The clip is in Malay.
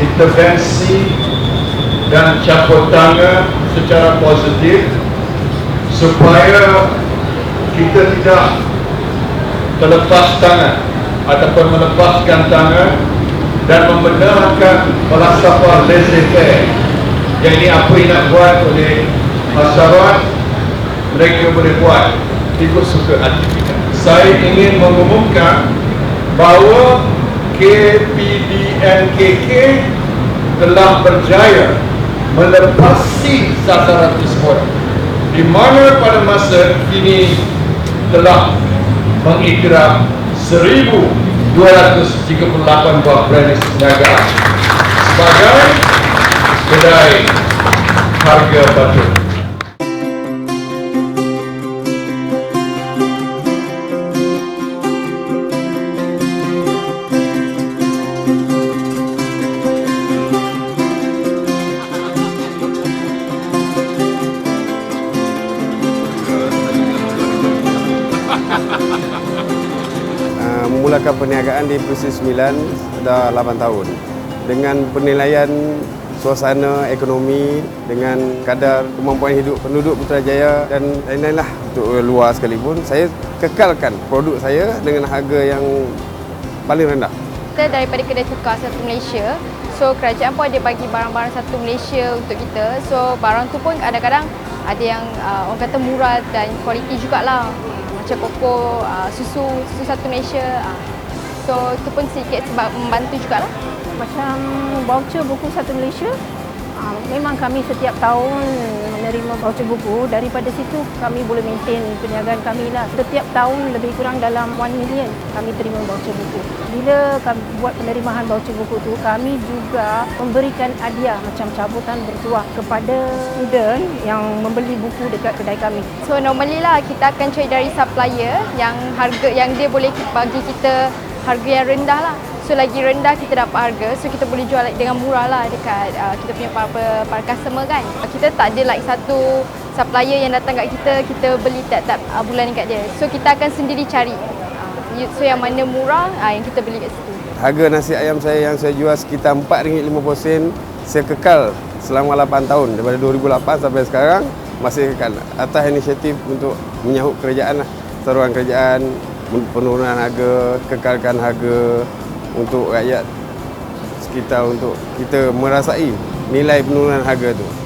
intervensi dan campur tangan secara positif supaya kita tidak terlepas tangan ataupun melepaskan tangan dan membenarkan falsafah laissez-faire. Yang ini apa yang nak buat oleh masyarakat mereka boleh buat ikut suka hati kita. Saya ingin mengumumkan bahawa KPDNKK telah berjaya melepasi sasaran tersebut di mana pada masa ini telah mengiktiraf 1238 buah premis niaga sebagai kedai harga patut. Memulakan perniagaan di Persi 9 dah 8 tahun. Dengan penilaian suasana ekonomi dengan kadar kemampuan hidup penduduk Putrajaya dan lain-lain lah untuk luar sekalipun saya kekalkan produk saya dengan harga yang paling rendah. Kita daripada kedai tukar satu Malaysia so kerajaan pun ada bagi barang-barang satu Malaysia untuk kita. So barang tu pun kadang-kadang ada yang uh, orang kata murah dan kualiti jugalah macam koko, uh, susu, susu satu Malaysia uh. so itu pun sedikit sebab membantu jugalah Macam voucher buku satu Malaysia, ah, memang kami setiap tahun menerima voucher buku. Daripada situ kami boleh maintain perniagaan kami lah. Setiap tahun lebih kurang dalam 1 million kami terima voucher buku. Bila kami buat penerimaan voucher buku tu, kami juga memberikan hadiah macam cabutan bertuah kepada student yang membeli buku dekat kedai kami. So normally lah kita akan cari dari supplier yang harga yang dia boleh bagi kita harga yang rendah lah. So lagi rendah kita dapat harga so kita boleh jual dengan murah lah dekat uh, kita punya para, para customer kan. Kita tak ada like satu supplier yang datang kat kita kita beli tak-tak uh, bulan dekat dia. So kita akan sendiri cari. Uh, so yang mana murah uh, yang kita beli kat situ. harga nasi ayam saya yang saya jual sekitar RM4.50 saya kekal selama 8 tahun daripada 2008 sampai sekarang masih kekal atas inisiatif untuk menyahut kerajaan lah seruan kerajaan penurunan harga kekalkan harga untuk rakyat sekitar untuk kita merasai nilai penurunan harga tu